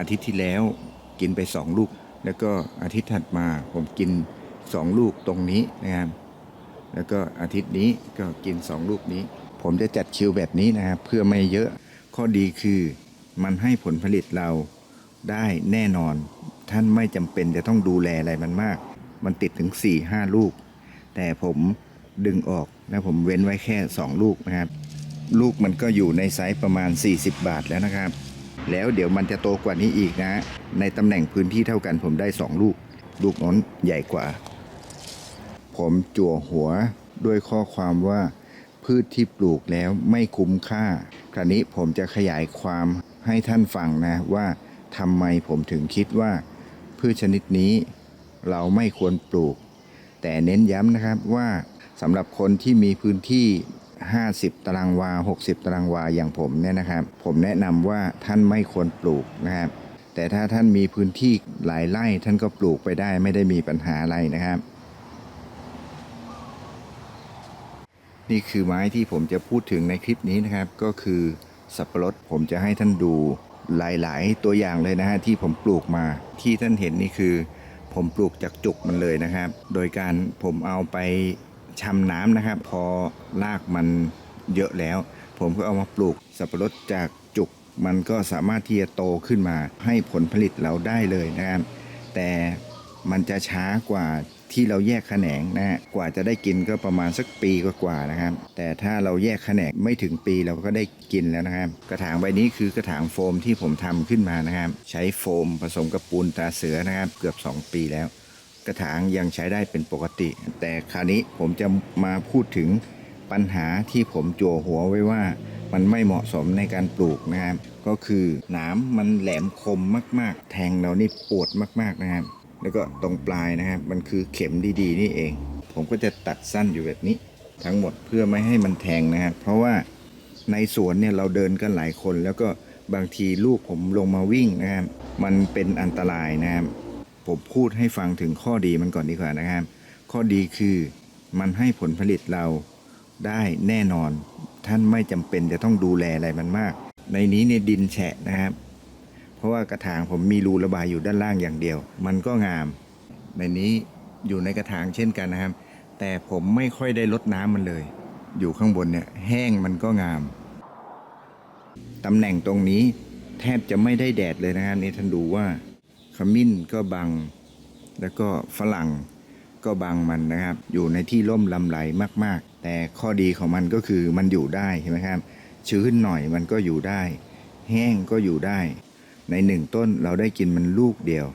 อาทิตย์ที่แล้วกินไปสองลูก แล้วก็อาทิตย์ถัดมาผมกินสองลูกตรงนี้นะครับแล้วก็อาทิตย์นี้ก็กินสองลูกนี้ ผมจะจัดคิวแบบนี้นะครับเพื่อไม่เยอะข้อดีคือมันให้ผลผลิตเราได้แน่นอน ท่านไม่จำเป็นจะต้องดูแลอะไรมันมาก มันติดถึง 4 5 ลูก แต่ผมดึงออกแล้วผมเว้นไว้แค่ 2 ลูกนะครับ ลูกมันก็อยู่ในไซส์ประมาณ 40 บาทแล้วนะครับ แล้วเดี๋ยวมันจะโตกว่านี้อีกนะ ในตำแหน่งพื้นที่เท่ากันผมได้ 2 ลูก ลูกน้นใหญ่กว่า ผมจั่วหัวด้วยข้อความว่าพืชที่ปลูกแล้วไม่คุ้มค่า คราวนี้ผมจะขยายความให้ท่านฟังนะว่าทำไมผมถึงคิดว่า พืชชนิดนี้เราไม่ควรปลูก แต่เน้นย้ำนะครับว่าสำหรับคนที่มีพื้นที่ 50 ตารางวา 60 ตารางวาอย่างผมเนี่ยนะครับ ผมแนะนำว่าท่านไม่ควรปลูกนะครับ แต่ถ้าท่านมีพื้นที่หลายไร่ท่านก็ปลูกไปได้ไม่ได้มีปัญหาอะไรนะครับ นี่คือไม้ที่ผมจะพูดถึงในคลิปนี้นะครับ ก็คือสับปะรดผมจะให้ท่านดูหลาย ๆ ตัวอย่างเลยนะฮะที่ผมปลูกมาที่ท่านเห็นนี่คือ ผมปลูกจากจุกมันเลยนะครับ โดยการผมเอาไป ชำน้ำนะครับ พอรากมันเยอะแล้ว ผมก็เอามาปลูกสับปะรดจากจุก มันก็สามารถที่จะโตขึ้นมาให้ผลผลิตเราได้เลยนะครับแต่มันจะช้ากว่าที่เราแยกแขนงนะฮะกว่าจะได้กินก็ประมาณสักปีกว่าๆนะครับ แต่ถ้าเราแยกแขนงไม่ถึงปีเราก็ได้กินแล้วนะครับ กระถางใบนี้คือกระถางโฟมที่ผมทำขึ้นมานะครับ ใช้โฟมผสมกับปูนตาเสือนะครับ เกือบ 2 ปีแล้ว กระถางยังใช้ได้เป็นปกติ แต่คราวนี้ผมจะมาพูดถึงปัญหาที่ผมจั่วหัวไว้ว่ามันไม่เหมาะสมในการปลูกนะครับ ก็คือหนามมันแหลมคมมาก ๆ แทงเรานี่ปวดมาก ๆนะครับ แล้วก็ตรงปลายนะครับ มันคือเข็มดีๆ นี่เอง ผมก็จะตัดสั้นอยู่แบบนี้ ทั้งหมดเพื่อไม่ให้มันแทงนะครับ เพราะว่าในสวนเนี่ยเราเดินกันหลายคน แล้วก็บางทีลูกผมลงมาวิ่งนะครับ มันเป็นอันตรายนะครับ ผมพูดให้ฟังถึงข้อดีมันก่อนดีกว่านะครับ ข้อดีคือมันให้ผลผลิตเราได้แน่นอน ท่านไม่จำเป็นจะต้องดูแลอะไรมันมาก ในนี้เนี่ยดินแฉะนะครับ เพราะว่ากระถางผมมีรูระบายอยู่ด้านล่างอย่างเดียว มันก็งาม ในนี้อยู่ในกระถางเช่นกันนะครับ แต่ผมไม่ค่อยได้ลดน้ำมันเลย อยู่ข้างบนเนี่ยแห้งมันก็งามตำแหน่งตรงนี้แทบจะไม่ได้แดดเลยนะครับนี่ท่านดูว่า มิ้นก็บัง แล้วก็ฝรั่งก็บังมันนะครับ อยู่ในที่ร่มลำไรมาก ๆ แต่ข้อดีของมันก็คือมันอยู่ได้ใช่ไหมครับ ชื้นหน่อยมันก็อยู่ได้ แห้งก็อยู่ได้ ในหนึ่งต้นเราได้กินมันลูกเดียว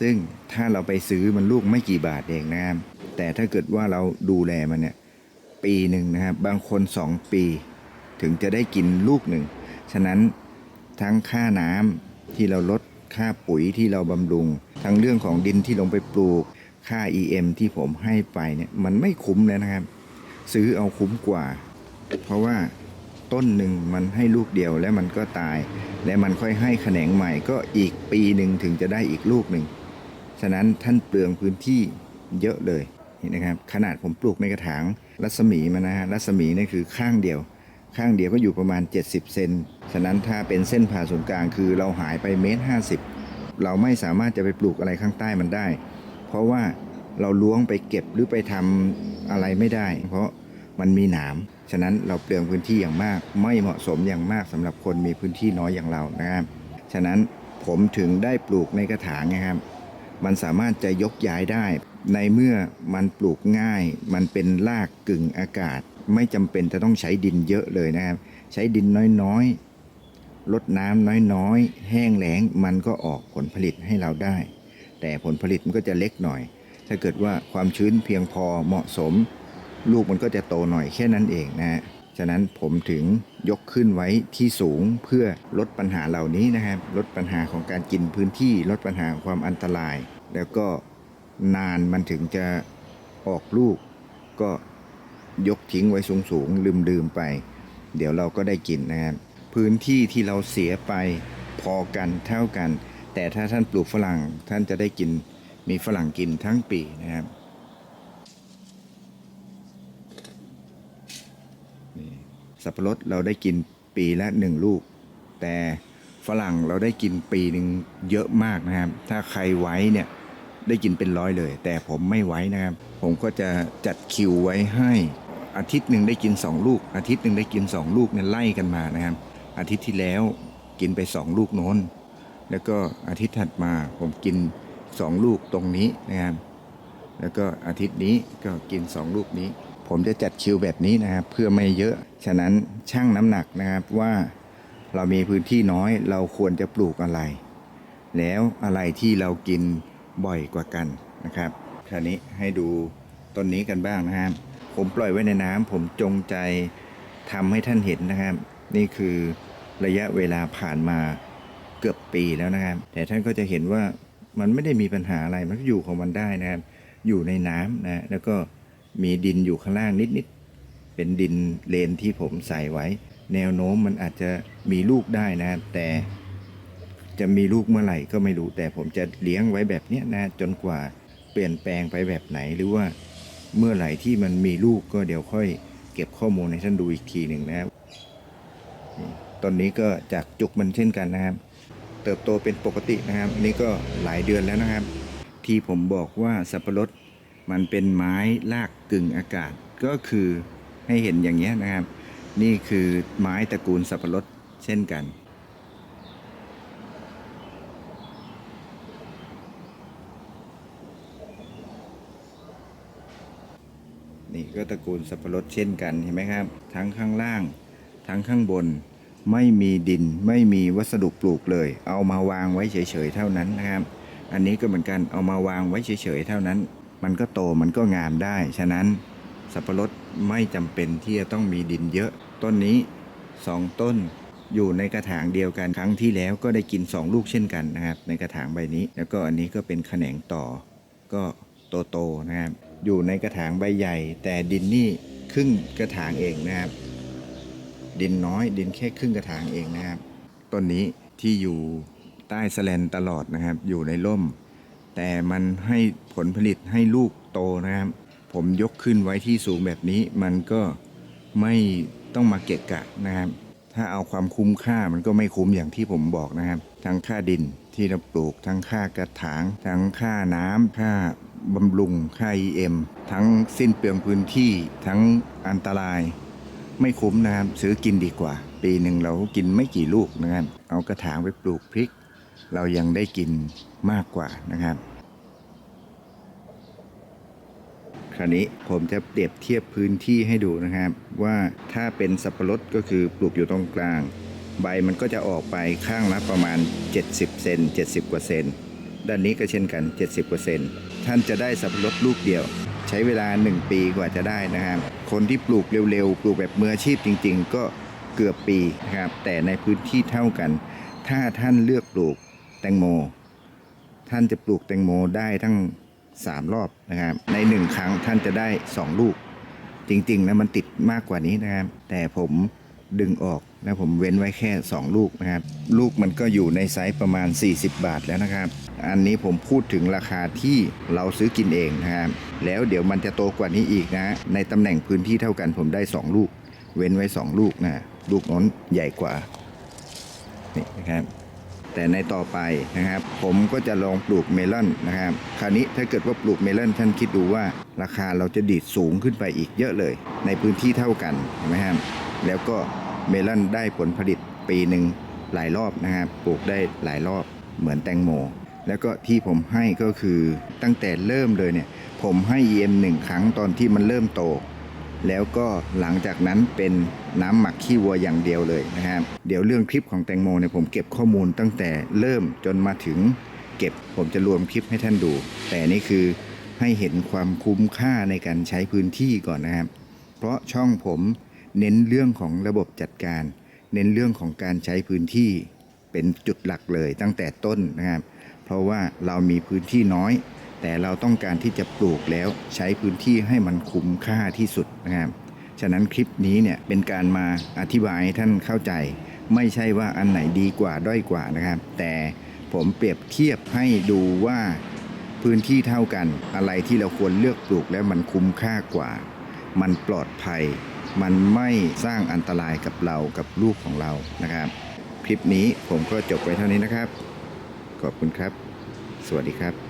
ซึ่งถ้าเราไปซื้อมันลูกไม่กี่บาทเองนะครับแต่ถ้าเกิดว่าเราดูแลมันเนี่ยปีหนึ่งนะครับ บางคนสองปี ถึงจะได้กินลูกหนึ่ง ฉะนั้นทั้งค่าน้ำที่เราลด ค่าปุ๋ยที่เราบำรุง ทั้งเรื่องของดินที่ลงไปปลูก ค่า EM ที่ผมให้ไปเนี่ยมันไม่คุ้มเลยนะครับ ซื้อเอาคุ้มกว่า เพราะว่าต้นหนึ่งมันให้ลูกเดียวแล้วมันก็ตาย และมันค่อยให้แขนงใหม่ก็อีกปีหนึ่งถึงจะได้อีกลูกหนึ่งฉะนั้นท่านเปลืองพื้นที่เยอะเลยนี่นะครับขนาดผมปลูกในกระถางรัศมีมานะฮะรัศมีนี่คือข้างเดียว ข้างเดียวก็อยู่ประมาณ 70 เซน ฉะนั้นถ้าเป็นเส้นผ่าศูนย์กลางคือเราหายไปเมตรห้าสิบเราไม่สามารถจะไปปลูกอะไรข้างใต้มันได้ เพราะว่าเราล้วงไปเก็บหรือไปทำอะไรไม่ได้ เพราะมันมีหนาม ฉะนั้นเราเปลืองพื้นที่อย่างมาก ไม่เหมาะสมอย่างมากสำหรับคนมีพื้นที่น้อยอย่างเรานะครับ ฉะนั้นผมถึงได้ปลูกในกระถางนะครับ มันสามารถจะยกย้ายได้ ในเมื่อมันปลูกง่าย มันเป็นรากกึ่งอากาศ ไม่จำเป็นจะต้องใช้ดินเยอะเลยนะครับ ใช้ดินน้อยๆ ลดน้ำน้อยๆ แห้งแล้งมันก็ออกผลผลิตให้เราได้ แต่ผลผลิตมันก็จะเล็กหน่อย ถ้าเกิดว่าความชื้นเพียงพอเหมาะสม ลูกมันก็จะโตหน่อยแค่นั้นเองนะฮะฉะนั้นผมถึงยกขึ้นไว้ที่สูงเพื่อลดปัญหาเหล่านี้นะครับ ลดปัญหาของการกินพื้นที่ ลดปัญหาความอันตราย แล้วก็นานมันถึงจะออกลูก ก็ยกทิ้งไว้สูงๆลืมๆไป เดี๋ยวเราก็ได้กินนะครับ พื้นที่ที่เราเสียไปพอกันเท่ากัน แต่ถ้าท่านปลูกฝรั่งท่านจะได้กินมีฝรั่งกินทั้งปีนะครับสับปะรดเราได้กินปีละหนึ่งลูก แต่ฝรั่งเราได้กินปีหนึ่งเยอะมากนะครับ ถ้าใครไว้เนี่ยได้กินเป็นร้อยเลย แต่ผมไม่ไว้นะครับ ผมก็จะจัดคิวไว้ให้อาทิตย์หนึ่งได้กิน 2 ลูก อาทิตย์หนึ่งได้กิน 2 ลูกเนี่ยไล่กันมานะครับ อาทิตย์ที่แล้วกินไป2ลูกโน้น แล้วก็อาทิตย์ถัดมาผมกิน2ลูกตรงนี้นะครับ แล้วก็อาทิตย์นี้ก็กิน2ลูกนี้ ผมจะจัดคิวแบบนี้นะครับ เพื่อไม่เยอะ ฉะนั้นช่างน้ำหนักนะครับว่าเรามีพื้นที่น้อยเราควรจะปลูกอะไร แล้วอะไรที่เรากินบ่อยกว่ากันนะครับ คราวนี้ให้ดูต้นนี้กันบ้างนะครับ ผมปล่อยไว้ในน้ำผมจงใจทำให้ท่านเห็นนะครับ นี่คือระยะเวลาผ่านมาเกือบปีแล้วนะครับ แต่ท่านก็จะเห็นว่ามันไม่ได้มีปัญหาอะไรมันอยู่ของมันได้นะครับ อยู่ในน้ำนะแล้วก็มีดินอยู่ข้างล่างนิดๆเป็นดินเลนที่ผมใส่ไว้ แนวโน้มมันอาจจะมีลูกได้นะแต่จะมีลูกเมื่อไหร่ก็ไม่รู้ แต่ผมจะเลี้ยงไว้แบบนี้นะจนกว่าเปลี่ยนแปลงไปแบบไหนหรือว่าเมื่อไหร่ที่มันมีลูกก็เดี๋ยวค่อยเก็บข้อมูลให้ท่านดูอีกทีหนึ่งนะครับ ต้นนี้ก็จากจุกมันเช่นกันนะครับ เติบโตเป็นปกตินะครับอันนี้ก็หลายเดือนแล้วนะครับ ที่ผมบอกว่าสับปะรดมันเป็นไม้รากกึ่งอากาศก็คือให้เห็นอย่างเงี้นะครับ นี่คือไม้ตระกูลสับปะรดเช่นกันนี่ก็ตระกูลสับปะรดเช่นกันเห็นไหมครับ ทั้งข้างล่าง ทั้งข้างบนไม่มีดินไม่มีวัสดุปลูกเลย เอามาวางไว้เฉยๆเท่านั้นนะครับ อันนี้ก็เหมือนกันเอามาวางไว้เฉยๆเท่านั้น มันก็โตมันก็งามได้ ฉะนั้นสับปะรดไม่จำเป็นที่จะต้องมีดินเยอะ ต้นนี้สองต้นอยู่ในกระถางเดียวกันครั้งที่แล้วก็ได้กิน 2 ลูกเช่นกันนะครับ ในกระถางใบนี้ แล้วก็อันนี้ก็เป็นแขนงต่อ ก็โตๆนะครับ อยู่ในกระถางใบใหญ่ แต่ดินนี่ครึ่งกระถางเองนะครับ ดินน้อย ดินแค่ครึ่งกระถางเองนะครับ ต้นนี้ที่อยู่ใต้สแลนตลอดนะครับ อยู่ในร่ม แต่มันให้ผลผลิตให้ลูกโตนะครับ ผมยกขึ้นไว้ที่สูงแบบนี้ มันก็ไม่ต้องมาเกะกะนะครับ ถ้าเอาความคุ้มค่ามันก็ไม่คุ้มอย่างที่ผมบอกนะครับ ทั้งค่าดินที่เราปลูก ทั้งค่ากระถาง ทั้งค่าน้ำค่าบำรุงค่า EM ทั้งสิ้นเปลืองพื้นที่ทั้งอันตราย ไม่คุ้มนะครับซื้อกินดีกว่า ปีหนึ่งเรากินไม่กี่ลูกนะครับเอากระถางไปปลูกพริก เรายังได้กินมากกว่านะครับ คราวนี้ผมจะเปรียบเทียบพื้นที่ให้ดูนะครับ ว่าถ้าเป็นสับปะรดก็คือปลูกอยู่ตรงกลาง ใบมันก็จะออกไปข้างละประมาณ 70เซน70 กว่าเซนด้านนี้ก็เช่นกัน 70กว่าเซนท่านจะได้สับปะรดลูกเดียว ใช้เวลา 1 ปีกว่าจะได้นะครับ คนที่ปลูกเร็วๆ ปลูกแบบมืออาชีพจริง ๆ ก็เกือบปีนะครับ แต่ในพื้นที่เท่ากัน ถ้าท่านเลือกปลูกแตงโม ท่านจะปลูกแตงโมได้ทั้ง 3 รอบนะครับ ใน 1 ครั้งท่านจะได้ 2 ลูก จริงๆนะมันติดมากกว่านี้นะครับ แต่ผมดึงออก แล้วผมเว้นไว้แค่ 2 ลูกนะครับ ลูกมันก็อยู่ในไซส์ประมาณ 40 บาทแล้วนะครับ อันนี้ผมพูดถึงราคาที่เราซื้อกินเองนะครับ แล้วเดี๋ยวมันจะโตกว่านี้อีกนะ ในตำแหน่งพื้นที่เท่ากันผมได้ 2 ลูก เว้นไว้ 2 ลูกนะ ลูกน้นใหญ่กว่า นี่นะครับ แต่ในต่อไปนะครับ ผมก็จะลองปลูกเมลอนนะครับ คราวนี้ถ้าเกิดว่าปลูกเมลอนท่านคิดดูว่า ราคาเราจะดีดสูงขึ้นไปอีกเยอะเลย ในพื้นที่เท่ากันเห็นไหมครับแล้วก็ เมลอนได้ผลผลิตปีหนึ่งหลายรอบนะครับปลูกได้หลายรอบเหมือนแตงโม แล้วก็ที่ผมให้ก็คือตั้งแต่เริ่มเลยเนี่ย ผมให้ EM หนึ่งครั้งตอนที่มันเริ่มโต แล้วก็หลังจากนั้นเป็นน้ำหมักขี้วัวอย่างเดียวเลยนะครับ เดี๋ยวเรื่องคลิปของแตงโมเนี่ยผมเก็บข้อมูลตั้งแต่เริ่มจนมาถึงเก็บผมจะรวมคลิปให้ท่านดู แต่นี่คือให้เห็นความคุ้มค่าในการใช้พื้นที่ก่อนนะครับ เพราะช่องผม เน้นเรื่องของระบบจัดการ เน้นเรื่องของการใช้พื้นที่เป็นจุดหลักเลยตั้งแต่ต้นนะครับ เพราะว่าเรามีพื้นที่น้อย แต่เราต้องการที่จะปลูกแล้วใช้พื้นที่ให้มันคุ้มค่าที่สุดนะครับฉะนั้นคลิปนี้เนี่ยเป็นการมาอธิบายให้ท่านเข้าใจ ไม่ใช่ว่าอันไหนดีกว่าด้อยกว่านะครับ แต่ผมเปรียบเทียบให้ดูว่าพื้นที่เท่ากันอะไรที่เราควรเลือกปลูกแล้วมันคุ้มค่ากว่า มันปลอดภัย มันไม่สร้างอันตรายกับเรากับลูกของเรานะครับ คลิปนี้ผมก็จบไว้เท่านี้นะครับ ขอบคุณครับ สวัสดีครับ